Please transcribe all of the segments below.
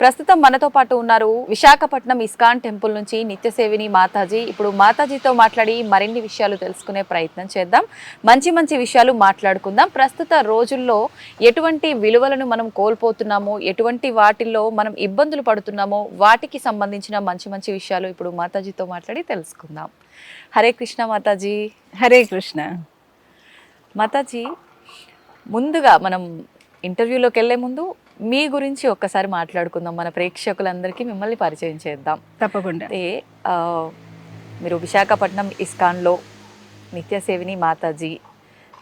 ప్రస్తుతం మనతో పాటు ఉన్నారు విశాఖపట్నం ఇస్కాన్ టెంపుల్ నుంచి నిత్యసేవిని మాతాజీ. ఇప్పుడు మాతాజీతో మాట్లాడి మరిన్ని విషయాలు తెలుసుకునే ప్రయత్నం చేద్దాం. మంచి మంచి విషయాలు మాట్లాడుకుందాం. ప్రస్తుత రోజుల్లో ఎటువంటి విలువలను మనం కోల్పోతున్నామో ఎటువంటి వాటిల్లో మనం ఇబ్బందులు పడుతున్నామో వాటికి సంబంధించిన మంచి మంచి విషయాలు ఇప్పుడు మాతాజీతో మాట్లాడి తెలుసుకుందాం. హరే కృష్ణ మాతాజీ. హరే కృష్ణ. మాతాజీ ముందుగా మనం ఇంటర్వ్యూలోకి వెళ్ళే ముందు మీ గురించి ఒక్కసారి మాట్లాడుకుందాం. మన ప్రేక్షకులందరికీ మిమ్మల్ని పరిచయం చేద్దాం. తప్పకుండా. అయితే మీరు విశాఖపట్నం ఇస్కాన్లో నిత్యసేవిని మాతాజీ.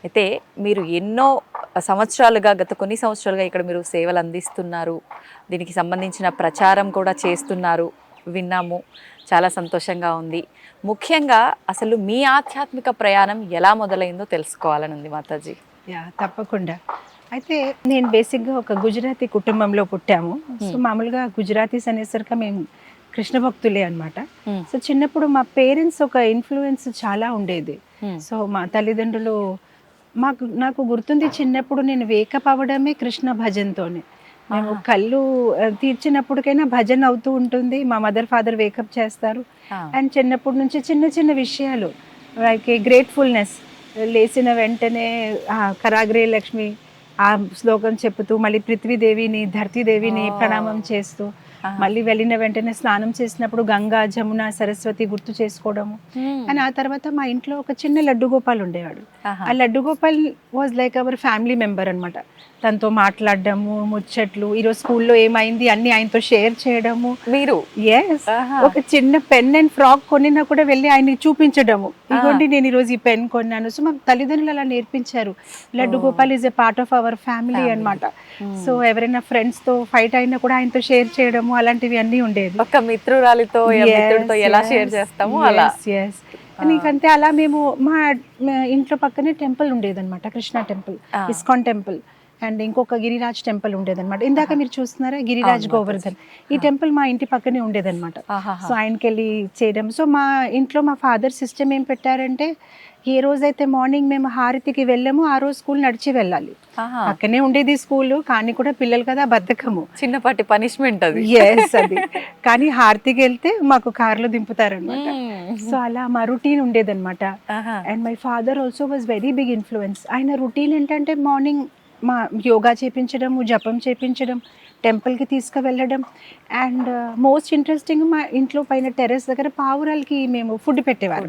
అయితే మీరు ఎన్నో సంవత్సరాలుగా గత కొన్ని సంవత్సరాలుగా ఇక్కడ మీరు సేవలు అందిస్తున్నారు. దీనికి సంబంధించిన ప్రచారం కూడా చేస్తున్నారు. విన్నాము. చాలా సంతోషంగా ఉంది. ముఖ్యంగా అసలు మీ ఆధ్యాత్మిక ప్రయాణం ఎలా మొదలైందో తెలుసుకోవాలని ఉంది మాతాజీ. యా తప్పకుండా. అయితే నేను బేసిక్గా ఒక గుజరాతీ కుటుంబంలో పుట్టాము. సో మామూలుగా గుజరాతీస్ అనేసరికి మేము కృష్ణ భక్తులే అనమాట సో చిన్నప్పుడు మా పేరెంట్స్ ఒక ఇన్ఫ్లుయెన్స్ చాలా ఉండేది. సో మా తల్లిదండ్రులు మాకు నాకు గుర్తుంది చిన్నప్పుడు నేను వేకప్ అవ్వడమే కృష్ణ భజన్తోనే. మేము కళ్ళు తీర్చినప్పటికైనా భజన అవుతూ ఉంటుంది. మా మదర్ ఫాదర్ వేకప్ చేస్తారు. అండ్ చిన్నప్పటి నుంచి చిన్న చిన్న విషయాలు లైక్ గ్రేట్ఫుల్నెస్ లేచిన వెంటనే కరాగ్రే లక్ష్మి ఆ శ్లోకం చెప్పుతూ మళ్ళీ పృథ్వీదేవిని ధర్తీదేవిని ప్రణామం చేస్తూ మళ్ళీ వెళ్ళిన వెంటనే స్నానం చేసినప్పుడు గంగా జమున సరస్వతి గుర్తు చేసుకోవడము. అండ్ ఆ తర్వాత మా ఇంట్లో ఒక చిన్న లడ్డు గోపాల్ ఉండేవాడు. ఆ Laddu Gopal was like our family member అన్నమాట. తనతో మాట్లాడడము ముచ్చట్లు ఈరోజు స్కూల్లో ఏమైంది అన్ని ఆయనతో షేర్ చేయడము. మీరు? ఎస్. ఒక చిన్న పెన్ అండ్ ఫ్రాక్ కొనినా కూడా వెళ్ళి ఆయనకి చూపించడము. ఇదిగోండి నేను ఈరోజు ఈ పెన్ కొన్నాను. సో మా తల్లిదండ్రులు అలా నేర్పించారు. Laddu Gopal is a part of our family అన్నమాట. సో ఎవరైనా ఫ్రెండ్స్తో ఫైట్ అయినా కూడా ఆయనతో షేర్ చేయడము అలాంటివి అన్నీ ఉండేది ఒక మిత్రురాలితో మిత్రుడితో ఎలా షేర్ చేస్తామో? అలా. నీకంతే అలా మేము మా ఇంట్లో పక్కనే టెంపుల్ ఉండేదన్నమాట Krishna temple. ISKCON temple and ఇంకొక గిరిరాజ్ టెంపుల్ ఉండేదన్నమాట. ఇందాక మీరు చూస్తున్నారా? గిరిరాజ్ గోవర్ధన్. ఈ టెంపుల్ మా ఇంటి పక్కనే ఉండేదన్నమాట. సో ఆయనకి వెళ్ళి చేయడం. సో మా ఇంట్లో మా ఫాదర్ సిస్టమ్ ఏం పెట్టారంటే ఏ రోజైతే మార్నింగ్ మేము హారతికి వెళ్ళామో ఆ రోజు స్కూల్ నడిచి వెళ్ళాలి. పక్కనే ఉండేది స్కూల్ కానీ కూడా పిల్లలు కదా బద్ధకము. చిన్నపాటి పనిష్మెంట్ అది. ఎస్ అది. కానీ హారతికి వెళ్తే మాకు కార్లో దింపుతారనమాట. సో అలా మా రొటీన్ ఉండేదన్నమాట. And my father also was very big influence. ఆయన రొటీన్ ఏంటంటే మార్నింగ్ మా యోగా చేపించడము జపం చేపించడం టెంపుల్కి తీసుకువెళ్ళడం. అండ్ మోస్ట్ ఇంట్రెస్టింగ్ మా ఇంట్లో పైన టెర్రస్ దగ్గర పావురాలకి మేము ఫుడ్ పెట్టేవారు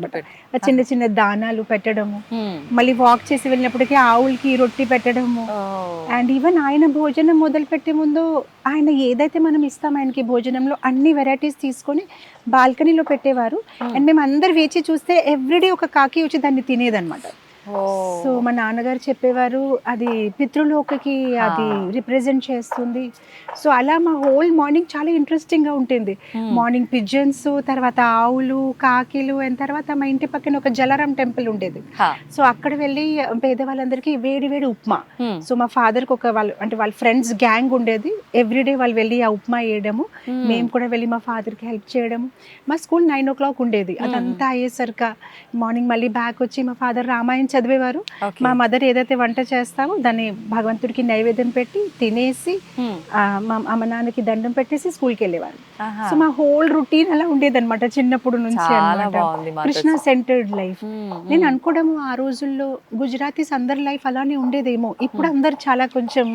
చిన్న చిన్న దానాలు పెట్టడము. మ్మ్. మళ్ళీ వాక్ చేసి వెళ్ళినప్పటికీ ఆవులకి రొట్టి పెట్టడము. అండ్ ఈవెన్ ఆయన భోజనం మొదలు పెట్టే ముందు ఆయన ఏదైతే మనం ఇస్తాం ఆయనకి భోజనంలో అన్ని వెరైటీస్ తీసుకొని బాల్కనీలో పెట్టేవారు. అండ్ మేము అందరు వేచి చూస్తే ఎవ్రీడే ఒక కాకి వచ్చి దాన్ని తినేదన్నమాట. సో మా నాన్నగారు చెప్పేవారు అది పితృలోకకి అది రిప్రజెంట్ చేస్తుంది. సో అలా మా హోల్ మార్నింగ్ చాలా ఇంట్రెస్టింగ్గా ఉంటుంది. Hmm. మార్నింగ్ పిజన్స్ తర్వాత ఆవులు కాకిలు అండ్ తర్వాత మా ఇంటి పక్కన ఒక జలరాం టెంపుల్ ఉండేది. సో అక్కడ వెళ్ళి పేదవాళ్ళందరికీ వేడి వేడి ఉప్మా. మ్మ్. సో మా ఫాదర్కి ఒక వాళ్ళు అంటే వాళ్ళ ఫ్రెండ్స్ గ్యాంగ్ ఉండేది. ఎవ్రీడే వాళ్ళు వెళ్ళి ఆ ఉప్మా వేయడము. Hmm. మేము కూడా వెళ్ళి మా ఫాదర్కి హెల్ప్ చేయడము. మా స్కూల్ నైన్ ఓ క్లాక్ ఉండేది అదంతా అయ్యేసరికి మార్నింగ్ మళ్ళీ బ్యాక్ వచ్చి మా ఫాదర్ రామాయణం చదివేవారు. మా మదర్ ఏదైతే వంట చేస్తామో దాన్ని భగవంతుడికి నైవేద్యం పెట్టి తినేసి మా అమ్మ నాన్నకి దండం పెట్టేసి స్కూల్కి వెళ్ళేవారు. సో మా హోల్ రొటీన్ అలా ఉండేదన్నమాట చిన్నప్పుడు నుంచి. Krishna centred life. నేను అనుకోవడము ఆ రోజుల్లో గుజరాతీస్ అందరి లైఫ్ అలానే ఉండేదేమో ఇప్పుడు అందరు చాలా కొంచెం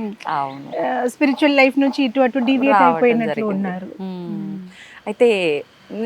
స్పిరిచువల్ లైఫ్ నుంచి ఇటు అటు డివియేట్ అయిపోయినట్లు. ఉన్నారు. అయితే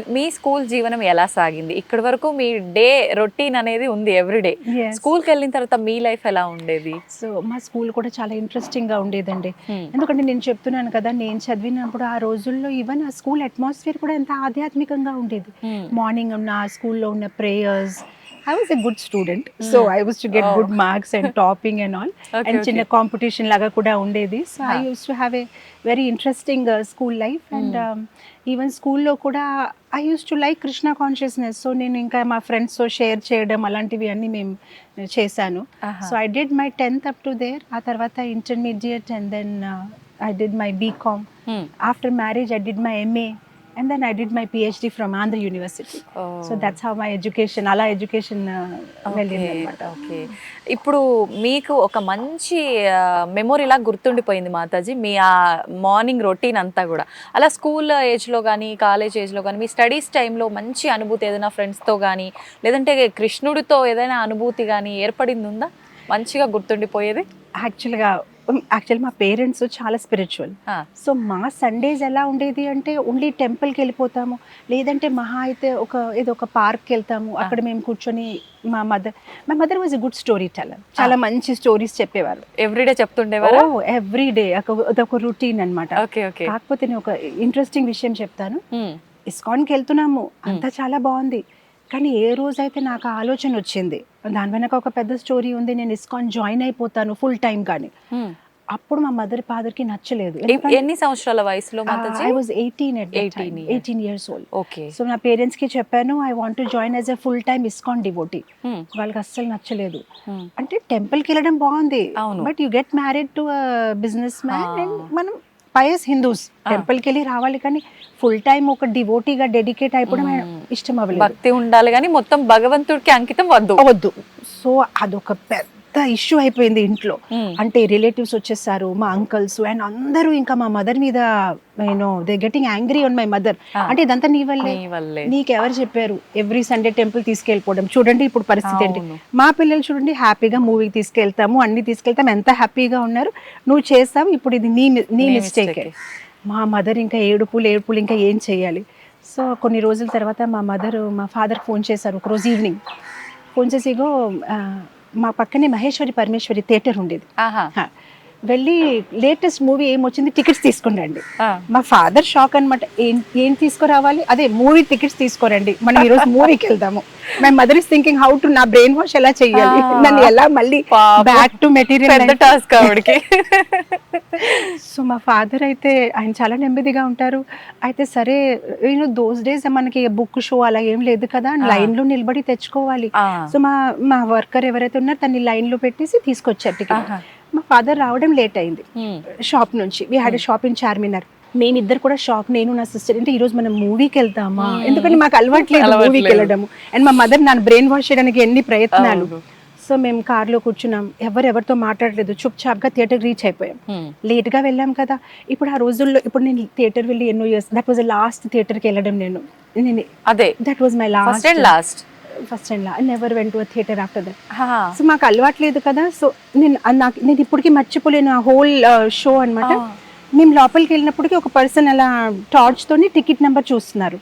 మీ- స్కూల్ జీవనం ఎలా సాగింది ఇక్కడి వరకు మీ డే రొటీన్ అనేది ఉంది ఎవ్రీడే. స్కూల్కి వెళ్ళిన తర్వాత మీ లైఫ్ ఎలా ఉండేది సో మా స్కూల్ కూడా చాలా ఇంట్రెస్టింగ్గా ఉండేదండి మ్మ్. ఎందుకంటే నేను చెప్తున్నాను కదా నేను చదివినప్పుడు ఆ రోజుల్లో ఈవెన్ ఆ స్కూల్ అట్మాస్ఫియర్ కూడా ఎంత ఆధ్యాత్మికంగా ఉండేది. మార్నింగ్ ఉన్న ఆ స్కూల్లో ఉన్న prayers I was a good student so I was to get good marks and topping and all and చిన్న కాంపిటీషన్ లాగా కూడా ఉండేది. So I. Use to have a very interesting school life and even స్కూల్లో కూడా I use to like Krishna consciousness so నేను ఇంకా మా ఫ్రెండ్స్తో షేర్ చేయడం అలాంటివి అన్నీ మేము చేశాను. ఆహా. So I did my tenth up to there ఆ తర్వాత intermediate and then I did my BCom. After marriage I did my MA and then I did my PhD from Andhra university so that's how my education అలా education అనమాట okay ఇప్పుడు మీకు ఒక మంచి memory లాగా గుర్తుండిపోయింది మాతాజీ మీ ఆ మార్నింగ్ రొటీన్ అంతా కూడా. అలా స్కూల్ ఏజ్లో కానీ కాలేజ్ ఏజ్లో కానీ మీ స్టడీస్ టైంలో మంచి అనుభూతి ఏదైనా ఫ్రెండ్స్తో కానీ లేదంటే కృష్ణుడితో ఏదైనా అనుభూతి కానీ ఏర్పడింది ఉందా? మంచిగా గుర్తుండిపోయేది? యాక్చువల్గా యాక్చువల్ మా పేరెంట్స్ చాలా స్పిరిచువల్ సో మా సండేస్ ఎలా ఉండేది అంటే ఓన్లీ టెంపుల్కి వెళ్ళిపోతాము. లేదంటే మహా అయితే ఒక ఏదో ఒక పార్క్కి వెళ్తాము అక్కడ మేము కూర్చొని మా మదర్ మా mother was a good story teller చాలా మంచి స్టోరీస్ చెప్పేవారు. ఎవ్రీడే చెప్తుండేవారా? ఓ ఎవ్రీ డే అదొక రొటీన్ అన్నమాట. Okay okay. కాకపోతే నేను ఒక ఇంట్రెస్టింగ్ విషయం చెప్తాను. ఇస్కాన్కి వెళ్తున్నాము. అంతా చాలా బాగుంది. కానీ ఏ రోజైతే నాకు ఆలోచన వచ్చింది దాని వెనక ఒక పెద్ద స్టోరీ ఉంది నేను ఇస్కాన్ జాయిన్ అయిపోతాను ఫుల్ టైం కానీ అప్పుడు మా మదర్ ఫాదర్కి నచ్చలేదు ఎన్ని సంవత్సరాల వయసులో I was eighteen 18 years. Eighteen years old okay so నా పేరెంట్స్కి చెప్పాను I want to join as a full time ISKCON devotee వాళ్ళకి అస్సలు నచ్చలేదు. అంటే టెంపుల్కి వెళ్ళడం బాగుంది. But you get married to businessman and మనం పయస్ హిందూస్ టెంపుల్కి వెళ్ళి రావాలి కానీ ఫుల్ టైం ఒక డివోటీగా డెడికేట్ అయిపోవడం ఇష్టం అవ్వలేదు. భక్తి ఉండాలి కానీ మొత్తం భగవంతుడికి అంకితం వద్దు. వద్దు. సో అదొక పెద్ద ఇష్యూ అయిపోయింది ఇంట్లో. Hmm. అంటే రిలేటివ్స్ వచ్చేసారు మా అంకల్స్ అండ్ అందరూ ఇంకా మా మదర్ మీద నేను they getting angry on my mother. అంటే ఇదంతా నీ వల్లే. నీకెవరు చెప్పారు? ఎవ్రీ సండే టెంపుల్ తీసుకెళ్ళిపోవడం. చూడండి ఇప్పుడు పరిస్థితి ఏంటి. మా పిల్లలు చూడండి హ్యాపీగా మూవీకి తీసుకెళ్తాము అన్ని తీసుకెళ్తాము. ఎంత హ్యాపీగా ఉన్నారు? నువ్వు చేస్తావు ఇప్పుడు ఇది నీ నీ మిస్టేక్. మా మదర్ ఇంకా ఏడుపులు ఏడుపులు ఇంకా ఏం చేయాలి? సో కొన్ని రోజుల తర్వాత మా మదర్ మా ఫాదర్ ఫోన్ చేశారు ఒక రోజు ఈవినింగ్ ఫోన్ చేసి ఇగో మా పక్కనే మహేశ్వరి పరమేశ్వరి థియేటర్ ఉండేది. వెళ్ళి లేటెస్ట్ మూవీ ఏమొచ్చింది టికెట్స్ తీసుకురండి. మా ఫాదర్ షాక్ అన్నమాట ఏం ఏం తీసుకురావాలి అదే మూవీ టికెట్స్ తీసుకోరండి మనం ఈరోజు మూవీకి వెళ్దాము my mother is thinking how to నా బ్రెయిన్ వాష్ ఎలా చేయాలి. నన్ను ఎలా మళ్ళీ. బ్యాక్ టు మెటీరియల్ టాస్క్ ఆవిడకి సో మా ఫాదర్ అయితే ఆయన చాలా నెమ్మదిగా ఉంటారు అయితే సరే యూనో దోస్ డేస్ మనకి బుక్ షో అలా ఏం లేదు కదా. లైన్లో నిలబడి తెచ్చుకోవాలి. సో మా మా వర్కర్ ఎవరైతే ఉన్నారో తన్ని లైన్లో పెట్టేసి తీసుకొచ్చారు టికెట్. మా ఫాదర్ రావడం లేట్ అయింది. షాప్ నుంచి. We had shop in Charminar మేమిద్దరు కూడా షాక్ నేను నా సిస్టర్ అంటే ఈ రోజు మనం మూవీకి వెళ్తామా? ఎందుకంటే మాకు అలవాట్లేదు. మూవీకి వెళ్ళడము. అండ్ మా మదర్ నన్ను బ్రెయిన్ వాష్ చేయడానికి ఎన్ని ప్రయత్నాలు. సో మేము కార్లో కూర్చున్నాం. ఎవరెవరితో మాట్లాడలేదు. చుప్ చాప్గా థియేటర్ రీచ్ అయిపోయాం. లేట్గా వెళ్ళాం కదా. ఇప్పుడు ఆ రోజుల్లో ఇప్పుడు నేను థియేటర్ వెళ్ళి ఎన్నో ఇయర్స్ దట్ వాజ్ లాస్ట్ థియేటర్కి వెళ్ళడం నేను. అదే. That was my last last first and law. Never went to theatre after that so మాకు అలవాట్లేదు కదా. సో నేను నాకు నేను ఇప్పటికీ మర్చిపోలేను ఆ హోల్ షో అన్నమాట. మేము లోపలికి వెళ్ళినప్పటికీ ఒక పర్సన్ అలా టార్చ్ తోని టికెట్ నెంబర్ చూస్తున్నారు.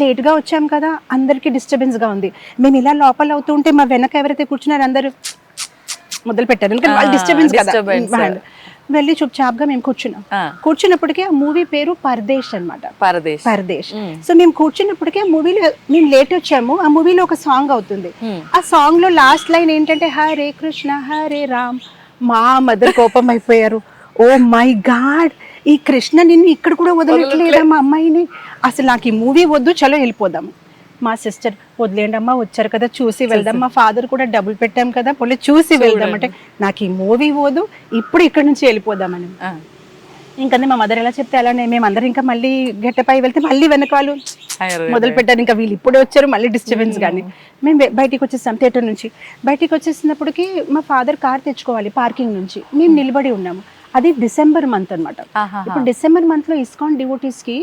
లేట్గా వచ్చాం కదా. అందరికి డిస్టర్బెన్స్గా ఉంది. మేము ఇలా లోపల అవుతుంటే మా వెనక ఎవరైతే కూర్చున్నారో అందరూ మొదలు పెట్టారు ఎందుకంటే వాళ్ళు డిస్టర్బెన్స్ కదా. వాళ్ళు. వెళ్ళి చుప్ చాప్గా మేము కూర్చున్నాం. కూర్చున్నప్పటికీ ఆ మూవీ పేరు పరదేశ్ అన్నమాట. పరదేశ్. పరదేశ్. సో మేము కూర్చున్నప్పటికీ ఆ మూవీలో మేము లేట్ వచ్చాము. ఆ మూవీలో ఒక సాంగ్ అవుతుంది. ఆ సాంగ్లో లాస్ట్ లైన్ ఏంటంటే హరే కృష్ణ హరే రామ్ మా మదర్ కోపం అయిపోయారు. Oh my god! ఈ కృష్ణ నిన్ను ఇక్కడ కూడా వదలట్లేదా మా అమ్మాయిని? అసలు నాకు ఈ మూవీ వద్దు చలో వెళ్ళిపోదాం మా సిస్టర్ వదిలేండి అమ్మా వచ్చారు కదా చూసి వెళ్దాం. మా ఫాదర్ కూడా డబ్బులు పెట్టాం కదా పోలే చూసి వెళ్దాం అంటే నాకు ఈ మూవీ వద్దు ఇప్పుడు ఇక్కడ నుంచి వెళ్ళిపోదామని. ఆ. ఇంకంతే మా మదర్ ఎలా చెప్తే అలానే మేము అందరం ఇంకా మళ్ళీ గెట్టపై వెళ్తే మళ్ళీ వెనక వాళ్ళు అయ్యో. మొదలు పెట్టారు ఇంకా వీళ్ళు ఇప్పుడే వచ్చారు మళ్ళీ డిస్టర్బెన్స్ కానీ మేము బయ- బయటికి వచ్చేసాం థియేటర్ నుంచి. బయటికి వచ్చేసినప్పటికీ మా ఫాదర్ కార్ తెచ్చుకోవాలి పార్కింగ్ నుంచి. మేము నిలబడి ఉన్నాము. అది డిసెంబర్ మంత్ అన్నమాట. ఆహాహా. ఇప్పుడు డిసెంబర్ మంత్లో ఇస్కాన్ డివోటీస్కి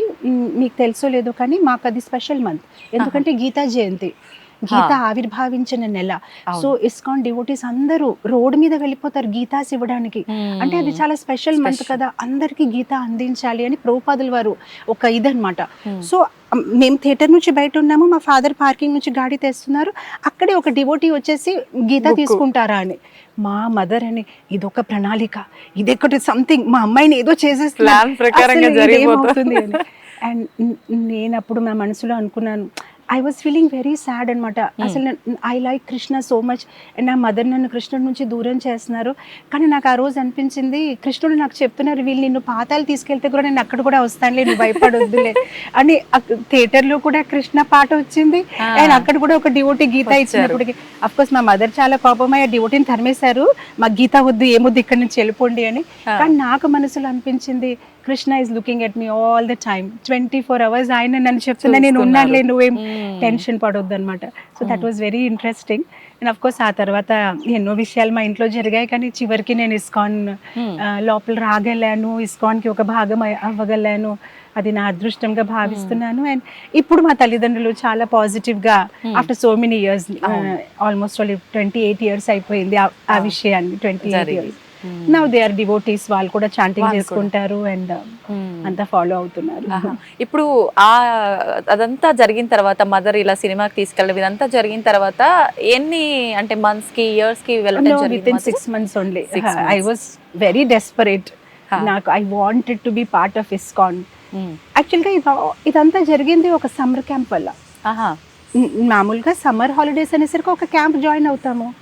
మీకు తెలుసో లేదో కానీ మాకు అది స్పెషల్ మంత్ ఎందుకంటే గీతా జయంతి. గీత ఆవిర్భావించిన నెల. సో ఇస్కాన్ డివోటీస్ అందరూ రోడ్ మీద వెళ్ళిపోతారు గీతాస్ ఇవ్వడానికి. అంటే అది చాలా స్పెషల్ మంత్ కదా. అందరికి గీత అందించాలి అని ప్రభుపాదుల వారు ఒక ఇదన్నమాట. సో మేము థియేటర్ నుంచి బయట ఉన్నాము మా ఫాదర్ పార్కింగ్ నుంచి గాడి తెస్తున్నారు. అక్కడే ఒక డివోటీ వచ్చేసి గీత తీసుకుంటారా అని. మా మదర్ అని ఇదొక ప్రణాళిక ఇదొకటి సంథింగ్ మా అమ్మాయిని ఏదో అని. అండ్ నేను అప్పుడు నా మనసులో అనుకున్నాను I was feeling very sad అనమాట అసలు I like Krishna so much and నా మదర్ నన్ను కృష్ణుడి నుంచి దూరం చేస్తున్నారు. కానీ నాకు ఆ రోజు అనిపించింది కృష్ణుడు నాకు చెప్తున్నారు వీళ్ళు నిన్ను పాతాలు తీసుకెళ్తే కూడా నేను అక్కడ కూడా వస్తానులే నువ్వు భయపడొద్దులే. అని థియేటర్లో కూడా కృష్ణ పాట వచ్చింది. అండ్ అక్కడ కూడా ఒక డివోటీ గీత ఇచ్చినప్పటికి అఫ్ కోర్స్ మా మదర్ చాలా కోపమై ఆ డివోటీని తరిమేశారు. మా గీత వద్దు ఏమొద్దు ఇక్కడ నుంచి వెళ్ళిపోండి అని. కానీ నాకు మనసులో అనిపించింది Krishna is looking at me all the time twenty four hours ఆయన నన్ను చెప్తున్నా నేను. ఉన్నానులే నువ్వేం. టెన్షన్ పడొద్దు అనమాట so that was very interesting and of course ఆ తర్వాత ఎన్నో విషయాలు మా ఇంట్లో జరిగాయి కానీ చివరికి నేను ఇస్కాన్ లోపల రాగలను ఇస్కాన్కి ఒక భాగం అవ్వగలను అది నా అదృష్టంగా భావిస్తున్నాను అండ్ ఇప్పుడు మా తల్లిదండ్రులు చాలా పాజిటివ్గా. After so many years. Almost twenty eight years అయిపోయింది ఆ-. విషయాన్ని twenty eight. Years. Now they are devotees వాళ్ళు కూడా చాంటింగ్. చేసుకుంటారు అండ్ Hmm. అంతా ఫాలో అవుతున్నారు. ఇప్పుడు ఆ అదంతా జరిగిన తర్వాత మదర్ ఇలా సినిమాకి తీసుకెళ్ళడం ఇదంతా జరిగిన తర్వాత ఎన్ని అంటే మంత్స్కి ఇయర్స్కి వెళ్ళడం విత్ జరిగింది in six months only I. Was very desperate. నాకు I wanted to be part of ISKCON. యాక్చువల్గా ఇది ఇదంతా జరిగింది ఒక సమ్మర్ క్యాంప్ వల్ల మామూలుగా సమ్మర్ హాలిడేస్ అనేసరికి ఒక క్యాంప్ జాయిన్ అవుతాము.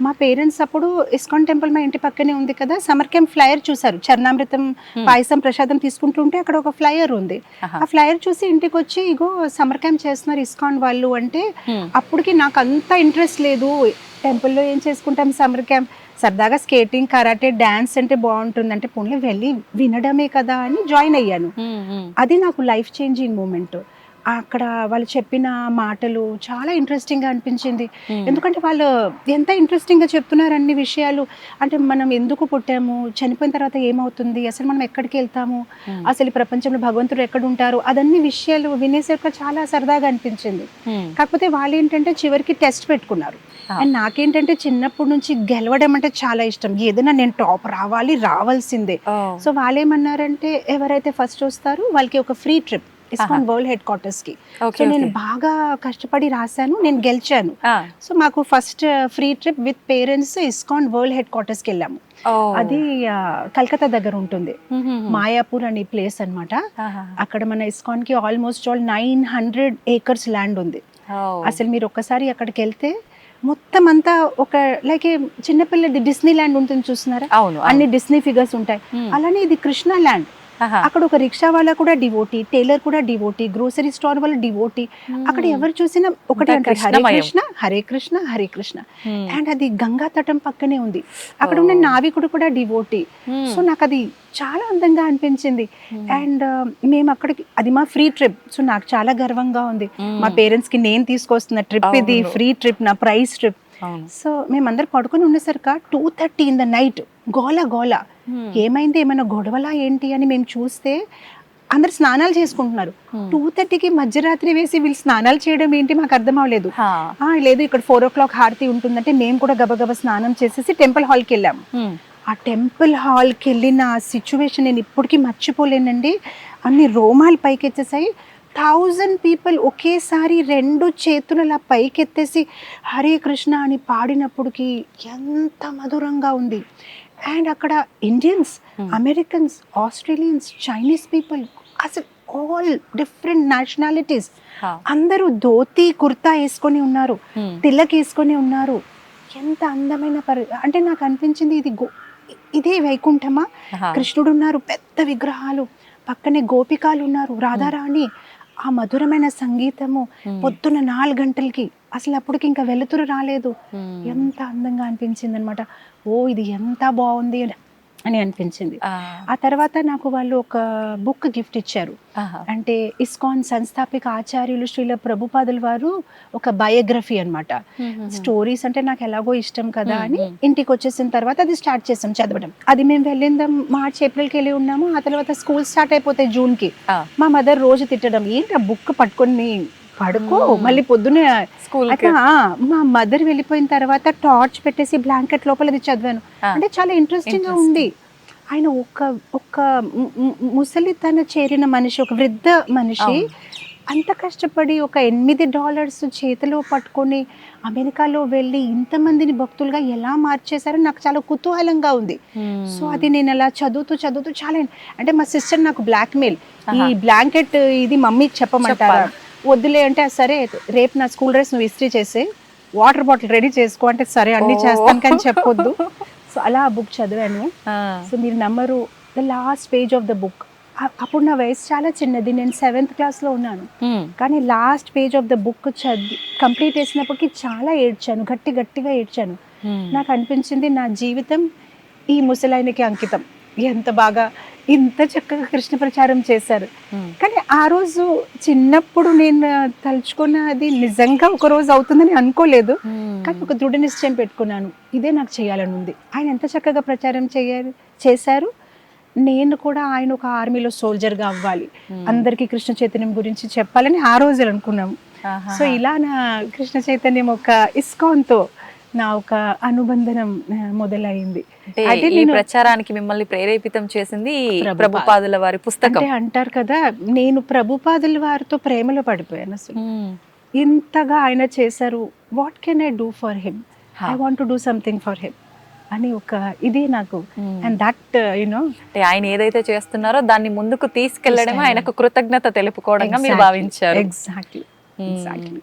మా పేరెంట్స్ అప్పుడు ఇస్కాన్ టెంపుల్ మా ఇంటి పక్కనే ఉంది కదా సమ్మర్ క్యాంప్ ఫ్లయర్ చూసారు చరణామృతం పాయసం ప్రసాదం తీసుకుంటుంటే అక్కడ ఒక ఫ్లయర్ ఉంది. ఆ ఫ్లయర్ చూసి ఇంటికి వచ్చి ఇగో సమ్మర్ క్యాంప్ చేస్తున్నారు ఇస్కాన్ వాళ్ళు. అంటే. అప్పటికి నాకు అంత ఇంట్రెస్ట్ లేదు. టెంపుల్లో ఏం చేసుకుంటాం సమ్మర్ క్యాంప్? సరదాగా స్కేటింగ్ కరాటే డ్యాన్స్ అంటే బాగుంటుంది. అంటే పోన్లే వెళ్ళి వినడమే కదా అని జాయిన్ అయ్యాను. అది నాకు లైఫ్ చేంజింగ్ మూమెంట్. అక్కడ వాళ్ళు చెప్పిన మాటలు చాలా ఇంట్రెస్టింగ్గా అనిపించింది. Hmm. ఎందుకంటే వాళ్ళు ఎంత ఇంట్రెస్టింగ్గా చెప్తున్నారు అన్ని విషయాలు. అంటే మనం ఎందుకు పుట్టాము? చనిపోయిన తర్వాత ఏమవుతుంది? అసలు మనం ఎక్కడికి వెళ్తాము? Hmm. అసలు ఈ ప్రపంచంలో భగవంతుడు ఎక్కడ ఉంటారు అదన్ని విషయాలు వినేసరికి చాలా సరదాగా అనిపించింది. Hmm. కాకపోతే వాళ్ళు ఏంటంటే చివరికి టెస్ట్ పెట్టుకున్నారు. అండ్ నాకేంటంటే చిన్నప్పటి నుంచి గెలవడం అంటే చాలా ఇష్టం. ఏదైనా నేను టాప్ రావాలి రావాల్సిందే. సో వాళ్ళు ఏమన్నారంటే ఎవరైతే ఫస్ట్ వస్తారో వాళ్ళకి ఒక free trip ISKCON world head క్వార్టర్స్కి so నేను. బాగా కష్టపడి రాశాను నేను గెలిచాను. సో మాకు first free trip with parents ISKCON world head క్వార్టర్స్కి వెళ్ళాము. అది కలకత్తా దగ్గర ఉంటుంది. మాయాపూర్ అనే ప్లేస్ అన్నమాట ఆహా. అక్కడ మన ఇస్కాన్కి almost all nine hundred acres land ఉంది. అసలు మీరు ఒక్కసారి అక్కడికి వెళ్తే మొత్తం అంతా ఒక లైక్ చిన్నపిల్లది డిస్నీ ల్యాండ్ ఉంటుంది చూస్తున్నారా అవును. అన్ని డిస్నీ ఫిగర్స్ ఉంటాయి. అలానే ఇది కృష్ణ ల్యాండ్. అక్కడ ఒక రిక్షా వాళ్ళ కూడా డివోటీ టైలర్ కూడా డివోటీ గ్రోసరీ స్టోర్ వాళ్ళ డివోటీ అక్కడ ఎవరు చూసినా ఒకటి అంటారు హరే. కృష్ణ హరే కృష్ణ హరే కృష్ణ Hmm. అండ్ అది గంగా తటం పక్కనే ఉంది అక్కడ ఉన్న Oh. నావికుడు కూడా డివోటీ Hmm. సో నాకు అది చాలా అందంగా అనిపించింది Hmm. అండ్ మేము అక్కడికి అది మా ఫ్రీ ట్రిప్ సో నాకు చాలా గర్వంగా ఉంది Hmm. మా పేరెంట్స్కి నేను తీసుకొస్తున్న ట్రిప్ ఇది. ఫ్రీ ట్రిప్ నా ప్రైస్ ట్రిప్ సో మేమందరం పడుకొని ఉండేసరిక two thirty in the night గోల గోల. ఏమైంది? ఏమైనా గొడవలా ఏంటి అని మేము చూస్తే అందరు స్నానాలు చేసుకుంటున్నారు. టూ థర్టీకి మధ్యరాత్రి వేసి వీళ్ళు స్నానాలు చేయడం ఏంటి మాకు అర్థం అవ్వలేదు. లేదు ఇక్కడ ఫోర్ ఓ క్లాక్ హారతి ఉంటుందంటే మేము కూడా గబగబా స్నానం చేసేసి టెంపుల్ హాల్కి వెళ్ళాము. ఆ టెంపుల్ హాల్కి వెళ్ళిన ఆ సిచ్యువేషన్ నేను ఇప్పటికీ మర్చిపోలేనండి. అన్ని రోమాలు పైకెత్తేసాయి. థౌజండ్ పీపుల్ ఒకేసారి రెండు చేతులు అలా పైకెత్తేసి హరే కృష్ణ అని పాడినప్పటికి ఎంత మధురంగా ఉంది అండ్ అక్కడ Indians Hmm. Americans Australians Chinese people అసలు ఆల్ డిఫరెంట్ నేషనాలిటీస్. అందరూ ధోతి కుర్తా వేసుకొని ఉన్నారు Hmm. తిలక్ వేసుకొని ఉన్నారు ఎంత అందమైన పరి అంటే నాకు అనిపించింది ఇది గో ఇదే వైకుంఠమా. కృష్ణుడు ఉన్నారు పెద్ద విగ్రహాలు పక్కనే గోపికాలు ఉన్నారు రాధారాణి ఆ మధురమైన సంగీతము. పొద్దున నాలుగు గంటలకి అసలు అప్పటికి ఇంకా వెలుతురు రాలేదు. ఎంత అందంగా అనిపించింది అనమాట ఓ ఇది ఎంత బాగుంది అని- అని అనిపించింది ఆ. తర్వాత నాకు వాళ్ళు ఒక బుక్ గిఫ్ట్ ఇచ్చారు. అంటే ఇస్కాన్ సంస్థాపిక ఆచార్యులు శ్రీల ప్రభుపాదుల వారు ఒక బయోగ్రఫీ అన్నమాట. Hmm. స్టోరీస్ అంటే నాకు ఎలాగో ఇష్టం కదా అని. ఇంటికి వచ్చేసిన తర్వాత అది స్టార్ట్ చేసాం చదవడం అది మేము వెళ్ళిందాం మార్చ్ ఏప్రిల్కి వెళ్ళి ఉన్నాము ఆ తర్వాత స్కూల్ స్టార్ట్ అయిపోతాయి జూన్కి. మా మదర్ రోజు తిట్టడం ఏంటి ఆ బుక్ పట్టుకొని పడుకో. మళ్ళీ పొద్దునే స్కూల్ మా మదర్ వెళ్ళిపోయిన తర్వాత టార్చ్ పెట్టేసి బ్లాంకెట్ లోపల అది చదివాను. అంటే చాలా ఇంట్రెస్టింగ్గా. ఉంది ఆయన ఒక ఒక ము- ము- ముసలితన చేరిన మనిషి ఒక వృద్ధ మనిషి. అంత కష్టపడి ఒక ఎనిమిది డాలర్స్ చేతిలో పట్టుకొని అమెరికాలో వెళ్ళి ఇంతమందిని భక్తులుగా ఎలా మార్చేశారో నాకు చాలా కుతూహలంగా ఉంది సో అది నేను అలా చదువుతూ చదువుతూ చాలా అంటే మా సిస్టర్ నాకు బ్లాక్ మెయిల్ ఈ. బ్లాంకెట్ ఇది మమ్మీకి చెప్పమంటారా. వద్దులే అంటే సరే రేపు నా స్కూల్ డ్రెస్ నువ్వు ఇస్త్రీ చేసి వాటర్ బాటిల్ రెడీ చేసుకో అంటే సరే అన్ని. చేస్తాను కానీ చెప్పొద్దు. సో అలా ఆ బుక్ చదివాను. సో మీరు నమ్మరు the last page of the book. అప్పుడు నా వయసు చాలా చిన్నది నేను సెవెంత్ క్లాస్లో ఉన్నాను. కానీ last page of the book చదివి కంప్లీట్ చేసినప్పటికీ చాలా ఏడ్చాను గట్టి గట్టిగా ఏడ్చాను. నాకు అనిపించింది నా జీవితం ఈ ముసలాయనకి అంకితం. ఎంత బాగా ఇంత చక్కగా కృష్ణ ప్రచారం చేశారు. కానీ ఆ రోజు చిన్నప్పుడు నేను తలుచుకున్న అది నిజంగా ఒక రోజు అవుతుందని అనుకోలేదు. కానీ ఒక దృఢ నిశ్చయం పెట్టుకున్నాను. ఇదే నాకు చేయాలని ఉంది. ఆయన ఎంత చక్కగా ప్రచారం చేయాలి చేశారు? నేను కూడా ఆయన ఒక ఆర్మీలో సోల్జర్గా అవ్వాలి. అందరికీ కృష్ణ చైతన్యం గురించి చెప్పాలని ఆ రోజు అనుకున్నాము. సో ఇలా నా కృష్ణ చైతన్యం ఒక ఇస్కాన్తో నా ఒక అనుబంధనం మొదలైంది అంటే ఈ నేను- ప్రచారానికి మిమ్మల్ని ప్రేరేపితం చేసింది ప్రభుపాద. ప్రభుపాదుల వారి పుస్తకం అంటే అంటారు కదా నేను ప్రభుపాదుల వారితో ప్రేమలో పడిపోయాను అసలు. ఇంతగా ఆయన చేశారు what can I do for him. I want do something for him అని ఒక ఇది నాకు. అండ్ దట్ యునో అంటే ఆయన ఏదైతే చేస్తున్నారో దాన్ని ముందుకు తీసుకెళ్ళడమే. ఆయనకు కృతజ్ఞత తెలుపుకోవడంగా మీరు భావించారు ఎగ్జాక్ట్లీ. ఎగ్జాక్ట్లీ